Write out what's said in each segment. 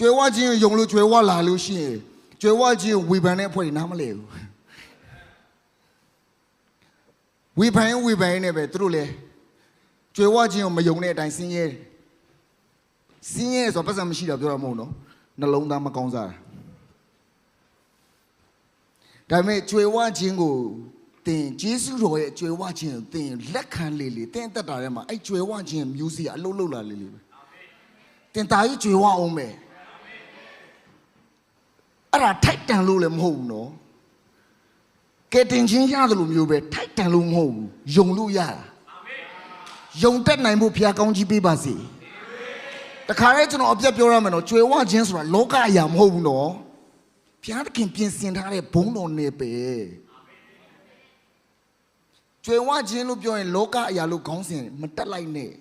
ကျွဲဝချင်းကိုယုံလို့ကျွဲဝလာလို့ရှိရင်ကျွဲဝချင်းကိုဝေဖန်တဲ့အဖွဲ့တွေနားမလဲဘူးဝေဖန်ရင်ဝေဖန်ရင်လည်းပဲသူတို့လည်းကျွဲဝချင်းကိုမယုံတဲ့အတိုင်းဆင်းရဲတယ်ဆင်းရဲဆိုတော့ပတ်စံမရှိတာပြောတာမဟုတ်နော်နှလုံးသားမကောင်းစားတာဒါပေမဲ့ကျွဲဝချင်းကိုတင်ဂျေစုတော်ရဲ့ကျွဲဝချင်းကိုတင်လက်ခံလေလေတင်တက်တာထဲမှာအဲ့ကျွဲဝချင်းမျိုးစီအလုံးလုံးလာလေလေပဲတင်တာကြီးကျွဲဝအောင်မယ် အဲ့ဒါထိုက်တန်လို့လည်းမဟုတ်ဘူးနော်ကဲတင်ချင်းရတယ်လို့မျိုးပဲထိုက်တန်လို့မဟုတ်ဘူးယုံလို့ရတာယုံတက်နိုင်ဖို့ဘုရားကောင်းကြီးပေးပါစေတခါလေကျွန်တော်အပြတ်ပြောရမယ်နော်ကြွယ်ဝခြင်းဆိုတာလောကအရာမဟုတ်ဘူးနော်ဘုရားသခင်ပြင်ဆင်ထားတဲ့ဘုန်းတော်နယ်ပဲကြွယ်ဝခြင်းလို့ပြောရင်လောကအရာလို့ခေါင်းစဉ်မတက်လိုက်နဲ့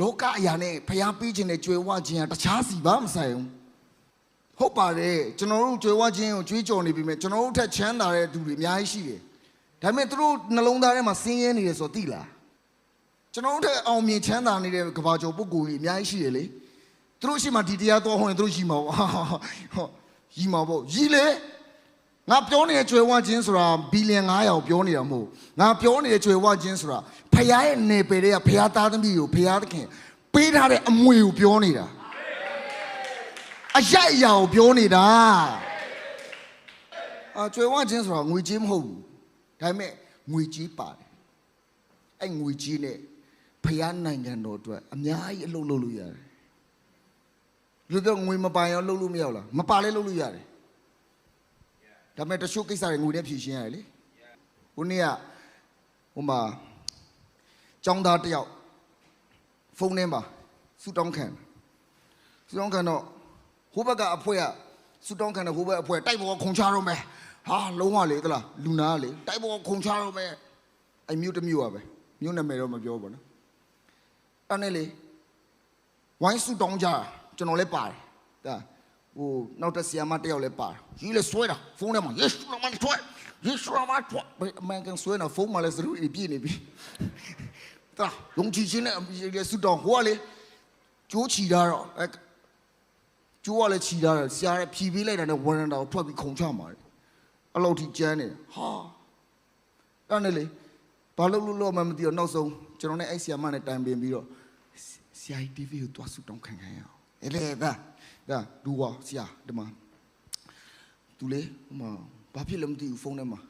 လောကအရာနဲ့ဘုရားပေးခြင်းနဲ့ကြွယ်ဝခြင်းကတခြားစီဘာမဆိုင်ဘူး ဟုတ်ပါတယ်ကျွန်တော်တို့ကြွယ်ဝခြင်းကိုကြွေးကြော်နေပြီမဲ့ကျွန်တော်တို့ထက်ချမ်းသာတဲ့သူတွေအများကြီးရှိတယ်ဒါပေမဲ့သူတို့နှလုံးသားထဲမှာဆင်းရဲနေတယ်ဆိုတော့သိလားကျွန်တော်တို့ထက်အောင်မြင်ချမ်းသာနေတဲ့ကဘာကျော်ပုဂ္ဂိုလ်ကြီးအများကြီးရှိတယ်လေသူတို့ရှိမှဒီတရားတော်ဟောရင်သူတို့ရှိမှာပေါ့ဟောရီမှာပေါ့ရီလေငါပြောနေတဲ့ကြွယ်ဝခြင်းဆိုတာဘီလီယံ900ပြောနေတာမဟုတ်ငါပြောနေတဲ့ကြွယ်ဝခြင်းဆိုတာဖခင်ရဲ့နေပယ်တွေကဖခင်သားသမီးကိုဖခင်သခင်ပေးထားတဲ့အမွေကိုပြောနေတာ အရအရာကိုပြောနေတာအာကျွေဝချင်းဆိုတာငွေကြီးမဟုတ်ဘူးဒါပေမဲ့ငွေကြီးပါတယ်အဲ့ငွေကြီးနဲ့ဖယားနိုင်ငံတော်အတွက်အများကြီးအလုပ်လုပ်လို့ရတယ်လူပြောငွေမပိုင်ရောလုပ်လို့မရဘူးလားမပါလဲလုပ်လို့ရတယ်ဒါပေမဲ့တချို့ကိစ္စတွေငွေနဲ့ဖြည့်ရှင်းရတယ်လေခုနေ့ကဟိုမှာចောင်းသားတစ်ယောက်ဖုန်းထဲမှာဆူတောင်းခံတယ်ဆူတောင်းခံတော့ဟို ဘက်ကအဖွဲကဆူတောင်းခံတဲ့ဟိုဘက်အဖွဲတိုက်ပေါ်ကခုံချတော့မယ်ဟာလုံးဝလေသလားလူနာကလေတိုက်ပေါ်ကခုံချတော့မယ်အဲ့မြို့တစ်မြို့ပါပဲမြို့နာမည်တော့မပြောပါနော်အဲ့နဲ့လေဝိုင်းဆူတောင်းကြတာကျွန်တော်လည်းပါတယ်ဒါဟိုနောက်တစ်ဆီယမတစ်ယောက်လည်းပါတယ်ကြီးလေဆွဲတာဖုန်းထဲမှာယေရှုနာမနဲ့ဆွဲယေရှုနာမနဲ့ဆွဲအမှန်ကန်ဆွဲတော့ဖုန်းမှာလည်းစရူပြည့်နေပြီဒါလုံချီချင်းနဲ့ဆူတောင်းဟိုကလေကြိုးချီတာတော့အဲ့ ကျိုးကလည်းခြီထားတယ်ဆရာလည်းဖြီးပေးလိုက်တာနဲ့ဝရန်တာကိုထွက်ပြီးခုံချမှာတယ်အဲ့လိုထိကျန်းနေတယ်ဟာအဲ့နဲ့လေဘာလို့လို့လို့မှမသိတော့နောက်ဆုံးကျွန်တော်နဲ့အဲ့ဆရာမနဲ့တိုင်ပင်ပြီးတော့ဆရာကြီး TV ကိုတွားဆူတောင်းခံခံရအောင်အဲ့လေဒါဒါဒူဝါဆရာဒီမှာသူလေဟိုမှာဘာဖြစ်လဲမသိဘူးဖုန်းထဲမှာ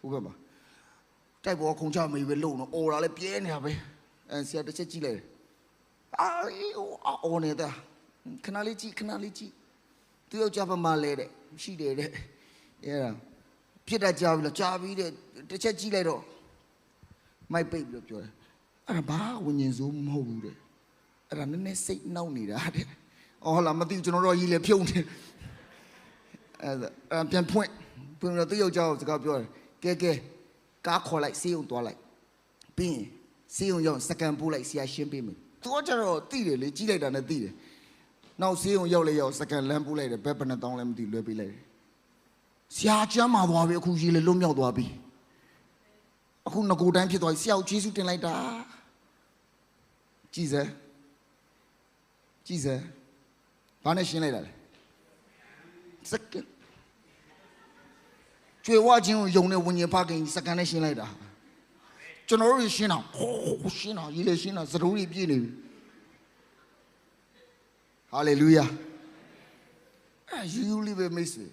ဟုတ်ကဲ့ပါတိုက်ပေါ်ခုံချမေးပဲလုံတော့အော်တာလည်းပြဲနေတာပဲအဲဆရာတစ်ချက်ကြည့်လိုက်တယ်အာအော်နေတာ ခဏလေးကြည့်ခဏလေးကြည့်သူယောက်ျားပမာလဲတဲ့ရှိတယ်တဲ့အဲ့ဒါဖြစ်တာကြာပြီလားကြာပြီတဲ့တစ်ချက်ကြည့်လိုက်တော့မိုက်ပိတ်ပြီးတော့ပြောတယ်အဲ့ဒါဘာဝิญဉ်စိုးမဟုတ်ဘူးတဲ့အဲ့ဒါနည်းနည်းစိတ်နှောက်နေတာတဲ့အော်လာမသိဘူးကျွန်တော်တို့ကြီးလေဖြုံနေအဲ့ဒါအဲ့ပြန်ဖွင့်ဖွင့်တော့သူယောက်ျားကိုစကားပြောတယ်ကဲကဲကားခေါ်လိုက်စေးုံသွားလိုက်ပြီးရင်စေးုံရောက်စကန်ပို့လိုက်ဆရာရှင်းပေးမယ်သူကကျတော့တိတယ်လေကြီးလိုက်တာနဲ့တိတယ် နောက်ဆေးုံရောက်လေရောက်စကန်လမ်းပို့လိုက်တယ်ဘက်ဘယ်နှတောင်းလဲမသိလွှဲပေးလိုက်တယ်ဆရာကျမ်းမာသွားပြီအခုရေးလေလွတ်မြောက်သွားပြီအခုငကိုတိုင်းဖြစ်သွားပြီဆရာကိုကျေးဇူးတင်လိုက်တာကြည်စဲကြည်စဲဘာနဲ့ရှင်းလိုက်တာလဲစကန်ကျွေဝချင်းကိုယုံနေဝิญဉ်ဖခင်စကန်နဲ့ရှင်းလိုက်တာကျွန်တော်တို့ရှင်းတာဟိုးရှင်းတာရေးလေရှင်းတာသတို့တွေပြည့်နေပြီ ဟာလေလုယာအဲယူယူလေးပဲမိတ်ဆွေ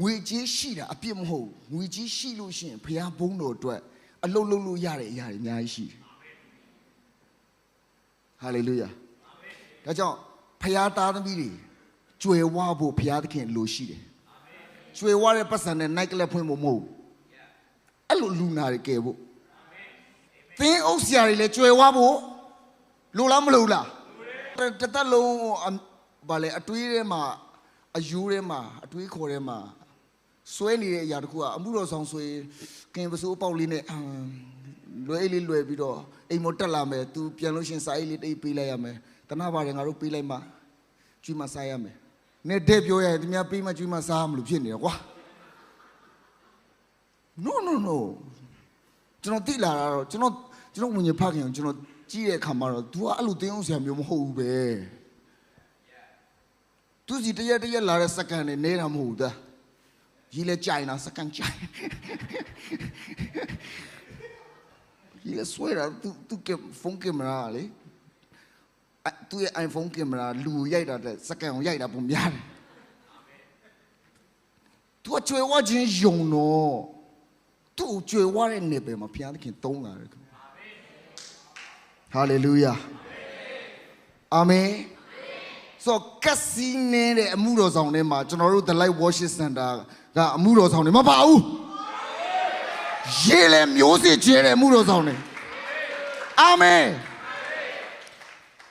ငွေကြီးရှိတာအပြစ်မဟုတ်ဘူးငွေကြီးရှိလို့ရှိရင်ဘုရားဘုန်းတော်အတွက်အလုပ်လုပ်လို့ရတဲ့အရာတွေအများကြီးရှိတယ်ဟာလေလုယာဒါကြောင့်ဘုရားသားသမီးတွေကြွယ်ဝဖို့ဘုရားသခင်လိုရှိတယ်ကြွယ်ဝတဲ့ပတ်စံနဲ့ night club ဖွင့်ဖို့မဟုတ်ဘူးအဲ့လိုလူနာတွေကယ်ဖို့သင်းအုပ်ဆရာတွေလည်းကြွယ်ဝဖို့လိုလားမလိုလား တသက်လုံးအဗာလေအတွေးထဲမှာအယူထဲမှာအတွေးခေါ်ထဲမှာဆွဲနေတဲ့အရာတစ်ခုကအမှုတော်ဆောင်ဆိုရင်ကင်ပစိုးပေါက်လေးနဲ့အမ်လွယ်လေးလွယ်ပြီးတော့အိမ်မတက်လာမယ်သူပြန်လို့ရှရင်စာရေးလေးတိတ်ပေးလိုက်ရမယ်တနာပါတယ်ငါတို့ပေးလိုက်မှကျွေးမစားရမယ်နဲ့တဲ့ပြောရရင်သူများပေးမှကျွေးမစားမလို့ဖြစ်နေတယ်ကွာ no no no ကျွန်တော်တိလာတာတော့ကျွန်တော်ကျွန်တော်ဝင်ရဖခင်ကိုကျွန်တော် ကြည့်တဲ့အခါမှာတော့ तू ကအဲ့လိုတင်းအောင်ဆရာမျိုးမဟုတ်ဘူးပဲသူစီတရက်တရက်လာတဲ့စက္ကန့်နဲ့နေတာမဟုတ်သားကြီးလဲကြိုင်တာစက္ကန့်ကြိုင်ကြီးလဲဆွဲတာသူသူကဖုန်းကင်မရာလေအဲ့သူရဲ့ iPhone ကင်မရာလူကိုရိုက်တာတဲ့စက္ကန့်ကိုရိုက်တာပုံများတယ်သူကကြွယ်ဝခြင်းယုံတော့သူ့ကိုကြွယ်ဝတဲ့နေပဲမှာဘုရားသခင်သုံးလာတယ်ခင်ဗျ ဟာလေလုယာအာမင်ဆိုတော့ကက်စီနဲတဲ့အမှုတော်ဆောင်ထဲမှာကျွန်တော်တို့ The Light Worship Center ကအမှုတော်ဆောင်တွေမပါဘူးရေးလေမျိုးစစ်ကျဲတဲ့အမှုတော်ဆောင်တွေအာမင်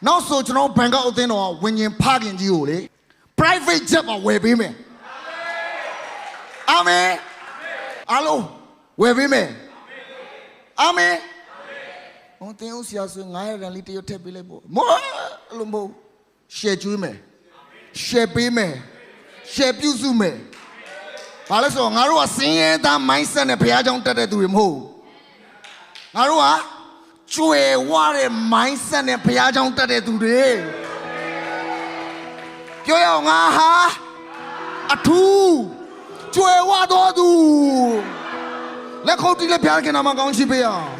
နောက်ဆိုကျွန်တော်ဘန်ကောက်အသင်းတော်ကဝิญဉ်ဖခင်ကြီးကိုလေ private jet မှာဝယ်ပေးမယ်အာမင်အားလုံးဝယ်ပေးမယ်အာမင် ဟောတင်းဦးဆရာဆို900ရန်လေးတရုတ်ထည့်ပေးလိုက်ပေါ့မောအဲ့လိုမဟုတ် share ကျွေးမယ် share ပေးမယ် share ပြုစုမယ်ဘာလဲဆိုတော့ငါတို့ကစင်းရဲသား mindset နဲ့ဘုရားကြောင့်တက်တဲ့သူတွေမဟုတ်ဘူးငါတို့ကကျွယ်ဝတဲ့ mindset နဲ့ဘုရားကြောင့်တက်တဲ့သူတွေပြောရအောင်ငါဟာအထူးကျွယ်ဝတော်သူလက်ခုပ်တီးလက်ပြားခင်နာမကောင်းရှိပေးအောင်